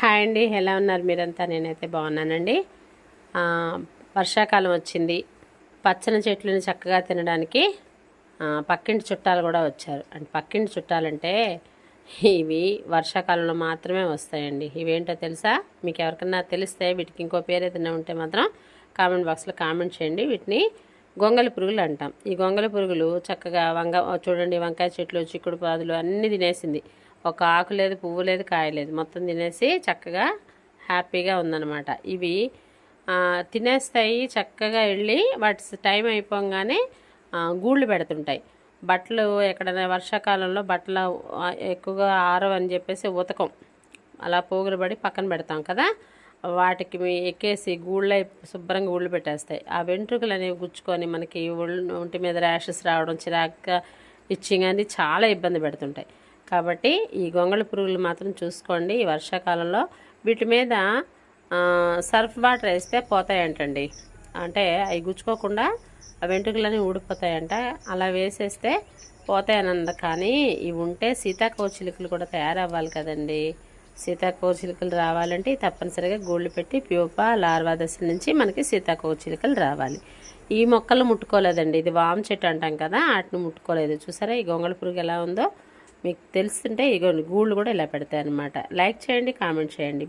Hi అండి ఎలా ఉన్నారు మీరంతా? నేనైతే బాగున్నానండి. వర్షాకాలం వచ్చింది. పచ్చని చెట్లను చక్కగా తినడానికి పక్కింటి చుట్టాలు కూడా వచ్చారు. అంటే పక్కింటి చుట్టాలంటే ఇవి వర్షాకాలంలో మాత్రమే వస్తాయండి. ఇవేంటో తెలుసా? మీకు ఎవరికన్నా తెలిస్తే వీటికి ఇంకో పేరు ఏదైనా ఉంటే మాత్రం కామెంట్ బాక్స్లో కామెంట్ చేయండి. వీటిని గొంగల పురుగులు అంటాం. ఈ గొంగల పురుగులు చక్కగా వంగ చూడండి వంకాయ చెట్లు చిక్కుడు పాదులు అన్నీ తినేసింది. ఒక ఆకు లేదు పువ్వు లేదు కాయ లేదు. మొత్తం తినేసి చక్కగా హ్యాపీగా ఉందన్నమాట. ఇవి తినేస్తాయి చక్కగా వెళ్ళి వాటి టైం అయిపోగానే గూళ్ళు పెడుతుంటాయి. బట్టలు ఎక్కడైనా వర్షాకాలంలో బట్టలు ఎక్కువగా ఎక్కువగా ఆరవని చెప్పేసి ఉతకం. అలా పోగులు పడి పక్కన పెడతాం కదా. వాటికి ఎక్కేసి గూళ్ళ శుభ్రంగా గూళ్ళు పెట్టేస్తాయి. ఆ వెంట్రుకలు అనేవి గుచ్చుకొని మనకి ఒంటి మీద ర్యాషెస్ రావడం చిరాగ్గా ఇచ్చింగ్ అని చాలా ఇబ్బంది పెడుతుంటాయి. కాబట్టి ఈ గొంగళి పురుగులు మాత్రం చూసుకోండి. ఈ వర్షాకాలంలో వీటి మీద సర్ఫ్ వాటర్ వేస్తే పోతాయంటండి. అంటే అవి గుచ్చుకోకుండా ఆ వెంట్రుకలన్నీ ఊడిపోతాయంట. అలా వేసేస్తే పోతాయనంద కానీ ఇవి ఉంటే సీతాకోచిలుకలు కూడా తయారవ్వాలి కదండీ. సీతాకోచిలుకలు రావాలంటే తప్పనిసరిగా గూళ్ళు పెట్టి ప్యూపా లార్వా దశ నుంచి మనకి సీతాకోచిలుకలు రావాలి. ఈ మొక్కలు ముట్టుకోలేదండి. ఇది వామ్ చెట్టు అంటాం కదా వాటిని ముట్టుకోలేదు. చూసారా? ఈ గొంగళ పురుగు ఎలా ఉందో? మీకు తెలుస్తుంటే ఇగో గూళ్ళు కూడా ఇలా పెడతాయి అనమాట లైక్ చేయండి కామెంట్ చేయండి.